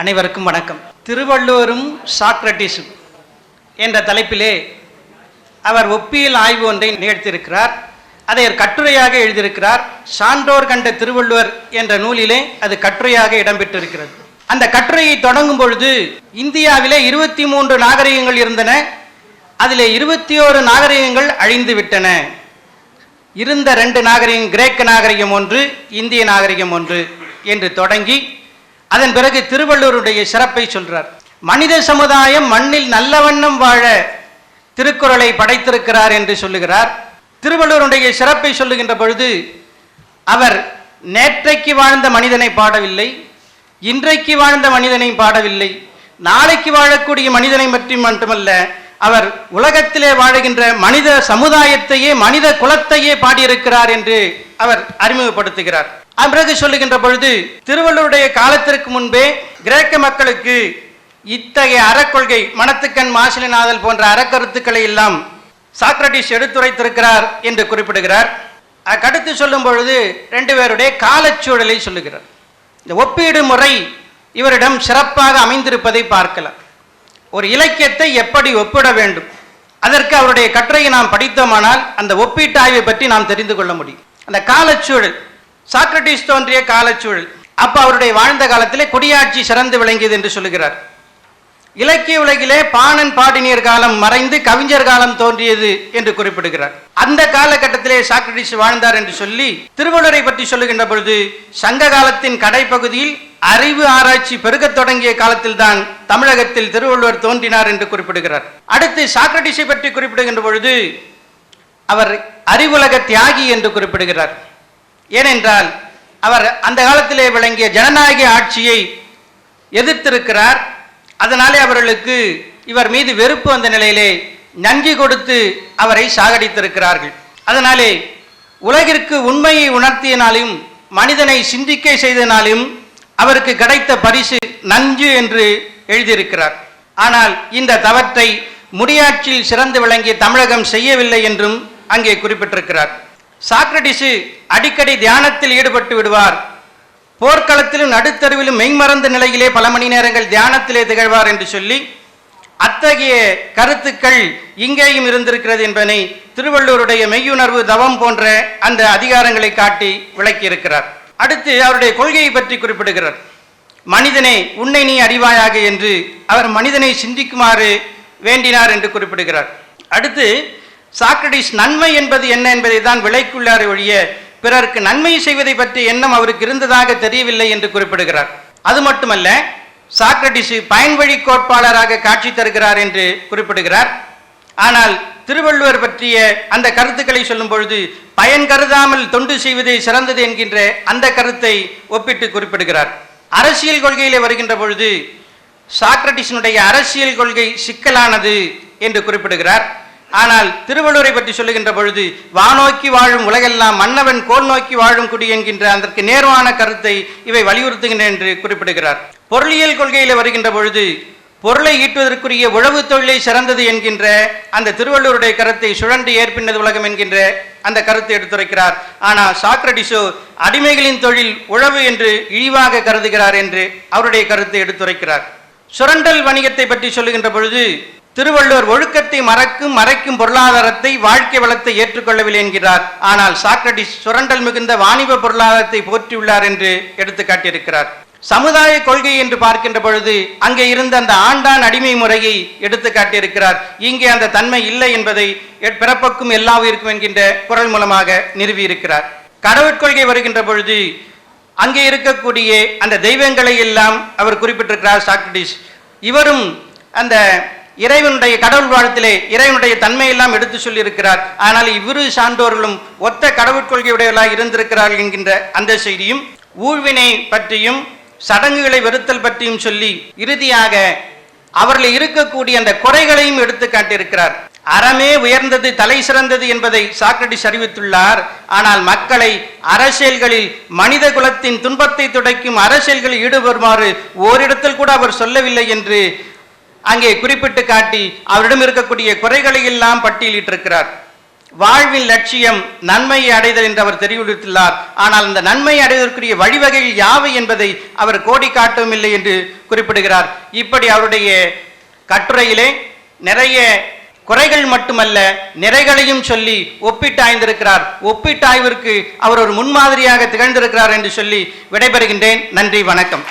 அனைவருக்கும் வணக்கம். திருவள்ளுவரும் சாக்ரட்டிஸும் என்ற தலைப்பிலே அவர் ஒப்பியல் ஆய்வு ஒன்றை நிகழ்த்தியிருக்கிறார். அதை கட்டுரையாக எழுதியிருக்கிறார். சான்றோர் கண்ட திருவள்ளுவர் என்ற நூலிலே அது கட்டுரையாக இடம்பெற்றிருக்கிறது. அந்த கட்டுரையை தொடங்கும் பொழுது இந்தியாவிலே இருபத்தி மூன்று நாகரிகங்கள் இருந்தன. அதில் இருபத்தி ஓரு நாகரிகங்கள் அழிந்து விட்டன. இருந்த ரெண்டு நாகரிகம் கிரேக்க நாகரிகம் ஒன்று இந்திய நாகரிகம் ஒன்று என்று தொடங்கி அதன் பிறகு திருவள்ளுவருடைய சிறப்பை சொல்றார். மனித சமுதாயம் மண்ணில் நல்ல வண்ணம் வாழ திருக்குறளை படைத்திருக்கிறார் என்று சொல்லுகிறார். திருவள்ளுவருடைய சிறப்பை சொல்லுகின்ற பொழுது அவர் நேற்றைக்கு வாழ்ந்த மனிதனை பாடவில்லை இன்றைக்கு வாழ்ந்த மனிதனை பாடவில்லை நாளைக்கு வாழக்கூடிய மனிதனை பற்றி மட்டுமல்ல அவர் உலகத்திலே வாழுகின்ற மனித சமுதாயத்தையே மனித குலத்தையே பாடியிருக்கிறார் என்று அவர் அறிமுகப்படுத்துகிறார். அதன் பிறகு சொல்லுகின்ற பொழுது திருவள்ளுவருடைய காலத்திற்கு முன்பே கிரேக்க மக்களுக்கு இத்தகைய அறக்கொள்கை மனத்துக்கண் மாசிலிநாதல் போன்ற அறக்கருத்துக்களை எல்லாம் சாக்ரட்டிஸ் எடுத்துரைத்திருக்கிறார் என்று குறிப்பிடுகிறார். கடுத்து சொல்லும் பொழுது ரெண்டு பேருடைய காலச்சூழலை சொல்லுகிறார். இந்த ஒப்பீடு முறை இவரிடம் சிறப்பாக அமைந்திருப்பதை பார்க்கலாம். ஒரு இலக்கியத்தை எப்படி ஒப்பிட வேண்டும்? அதற்கு அவருடைய கட்டுரையை நாம் படித்தோமானால் அந்த ஒப்பீட்டாய்வை பற்றி நாம் தெரிந்து கொள்ள முடியும். அந்த காலச்சூழல் சாக்ரட்டிஸ் தோன்றிய காலச்சூழல் அப்போ அவருடைய வாழ்ந்த காலத்திலே குடியாட்சி சிறந்து விளங்கியது என்று சொல்லுகிறார். இலக்கிய உலகிலே பாணன் பாடினியர் காலம் மறைந்து கவிஞர் காலம் தோன்றியது என்று குறிப்பிடுகிறார். அந்த காலகட்டத்திலே சாக்ரடிஸ் வாழ்ந்தார் என்று சொல்லி திருவள்ளுவரை பற்றி சொல்லுகின்ற பொழுது சங்க காலத்தின் கடைப்பகுதியில் அறிவு ஆராய்ச்சி பெருகத் தொடங்கிய காலத்தில்தான் தமிழகத்தில் திருவள்ளுவர் தோன்றினார் என்று குறிப்பிடுகிறார். அடுத்து சாக்ரடிஸை பற்றி குறிப்பிடுகின்ற பொழுது அவர் அறிவுலக தியாகி என்று குறிப்பிடுகிறார். ஏனென்றால் அவர் அந்த காலத்திலே விளங்கிய ஜனநாயக ஆட்சியை எதிர்த்திருக்கிறார். அதனாலே அவர்களுக்கு இவர் மீது வெறுப்பு வந்த நிலையிலே நன்றி கொடுத்து அவரை சாகடித்திருக்கிறார்கள். அதனாலே உலகிற்கு உண்மையை உணர்த்தியனாலும் மனிதனை சிந்திக்க செய்தனாலும் அவருக்கு கிடைத்த பரிசு நஞ்சு என்று எழுதியிருக்கிறார். ஆனால் இந்த தவற்றை முடியாட்சியில் சிறந்து விளங்கிய தமிழகம் செய்யவில்லை என்றும் அங்கே குறிப்பிட்டிருக்கிறார். சாக்ரடிசு அடிக்கடி தியானத்தில் ஈடுபட்டு விடுவார். போர்க்களத்திலும் நடுத்தருவிலும் மெய்மறந்த நிலையிலே பல மணி நேரங்கள் தியானத்திலே திகழ்வார் என்று சொல்லி அத்தகைய கருத்துக்கள் இங்கேயும் இருந்திருக்கிறது என்பதனை திருவள்ளுவருடைய மெய்யுணர்வு தவம் போன்ற அந்த அதிகாரங்களை காட்டி விளக்கியிருக்கிறார். அடுத்து அவருடைய கொள்கையை பற்றி குறிப்பிடுகிறார். மனிதனை உன்னை நீ அறிவாயாக என்று அவர் மனிதனை சிந்திக்குமாறு வேண்டினார் என்று குறிப்பிடுகிறார். அடுத்து சாக்ரடிஸ் நன்மை என்பது என்ன என்பதை தான் விலைக்குள்ளார் ஒழிய பிறருக்கு நன்மை செய்வதை பற்றி எண்ணம் அவருக்கு இருந்ததாக தெரியவில்லை என்று குறிப்பிடுகிறார். அது மட்டுமல்ல சாக்ரடிஸ் பயன்வழி கோட்பாளராக காட்சி தருகிறார் என்று குறிப்பிடுகிறார். ஆனால் திருவள்ளுவர் பற்றிய அந்த கருத்துக்களை சொல்லும் பொழுது பயன் கருதாமல் தொண்டு செய்வதே சிறந்தது என்கின்ற அந்த கருத்தை ஒப்பிட்டு குறிப்பிடுகிறார். அரசியல் கொள்கையிலே வருகின்ற பொழுது சாக்ரட்டிஸினுடைய அரசியல் கொள்கை சிக்கலானது என்று குறிப்பிடுகிறார். ஆனால் திருவள்ளுவரை பற்றி சொல்லுகின்ற பொழுது வானோக்கி வாழும் உலகெல்லாம் மன்னவன் கோல் நோக்கி வாழும் குடி என்கின்ற அதற்கு நேர்வான கருத்தை இவை வலியுறுத்துகின்றன என்று குறிப்பிடுகிறார். பொருளியல் கொள்கையில் வருகின்ற பொழுது பொருளை ஈட்டுவதற்குரிய உழவு தொழிலை சிறந்தது என்கின்ற அந்த திருவள்ளுவருடைய கருத்தை சுழண்டு ஏற்பின்னது உலகம் என்கின்ற அந்த கருத்தை எடுத்துரைக்கிறார். ஆனால் சாக்ரடிசோ அடிமைகளின் தொழில் உழவு என்று இழிவாக கருதுகிறார் என்று அவருடைய கருத்தை எடுத்துரைக்கிறார். சுரண்டல் வணிகத்தை பற்றி சொல்லுகின்ற பொழுது திருவள்ளுவர் ஒழுக்கத்தை மறக்கும் மறைக்கும் பொருளாதாரத்தை வாழ்க்கை வளத்தை ஏற்றுக்கொள்ளவில்லை என்கிறார். ஆனால் சாக்ரடிஸ் சுரண்டல் மிகுந்த வாணிப பொருளாதாரத்தை போற்றியுள்ளார் என்று எடுத்து காட்டியிருக்கிறார் சமுதாய கொள்கை என்று பார்க்கின்ற பொழுது அங்கே இருந்த அந்த ஆண்டான் அடிமை முறையை எடுத்து காட்டியிருக்கிறார் இங்கே அந்த தன்மை இல்லை என்பதை பிறப்பக்கும் பிறப்புக்கும் எல்லா உயிருக்கும் என்கின்ற குரல் மூலமாக நிறுவியிருக்கிறார். கடவுட்கொள்கை வருகின்ற பொழுது அங்கே இருக்கக்கூடிய அந்த தெய்வங்களை எல்லாம் அவர் குறிப்பிட்டிருக்கிறார் சாக்ரடிஸ். இவரும் அந்த இறைவனுடைய கடவுள் வாழ்த்திலே இறைவனுடைய தன்மையெல்லாம் எடுத்து சொல்லியிருக்கிறார். ஆனால் இவ்விரு சான்றோர்களும் ஒத்த கடவுள் கொள்கையுடையவர்களாக இருந்திருக்கிறார்கள் என்கின்ற அந்த செய்தியும் ஊழ்வினை பற்றியும் சடங்குகளை வெறுத்தல் பற்றியும் சொல்லி இறுதியாக அவர்கள் இருக்கக்கூடிய அந்த குறைகளையும் எடுத்து காட்டியிருக்கிறார். அறமே உயர்ந்தது தலை சிறந்தது என்பதை சாக்ரட்டிஸ் அறிவித்துள்ளார். ஆனால் மக்களை அரசியல்களில் மனித குலத்தின் துன்பத்தை துடைக்கும் அரசியல்களில் ஈடுபடுமாறு ஓரிடத்தில் கூட அவர் சொல்லவில்லை என்று அங்கே குறிப்பிட்டு காட்டி அவரிடம் இருக்கக்கூடிய குறைகளை எல்லாம் பட்டியலிட்டிருக்கிறார். வாழ்வின் லட்சியம் நன்மையை அடைதல் என்று அவர் தெரிவித்துள்ளார். ஆனால் அந்த நன்மை அடைவதற்குரிய வழிவகைகள் யாவை என்பதை அவர் கோடி காட்டவும் இல்லை என்று குறிப்பிடுகிறார். இப்படி அவருடைய கட்டுரையிலே நிறைய குறைகள் மட்டுமல்ல நிறைகளையும் சொல்லி ஒப்பிட்டாய்ந்திருக்கிறார். ஒப்பீட்டாய்விற்கு அவர் ஒரு முன்மாதிரியாக திகழ்ந்திருக்கிறார் என்று சொல்லி விடைபெறுகின்றேன். நன்றி வணக்கம்.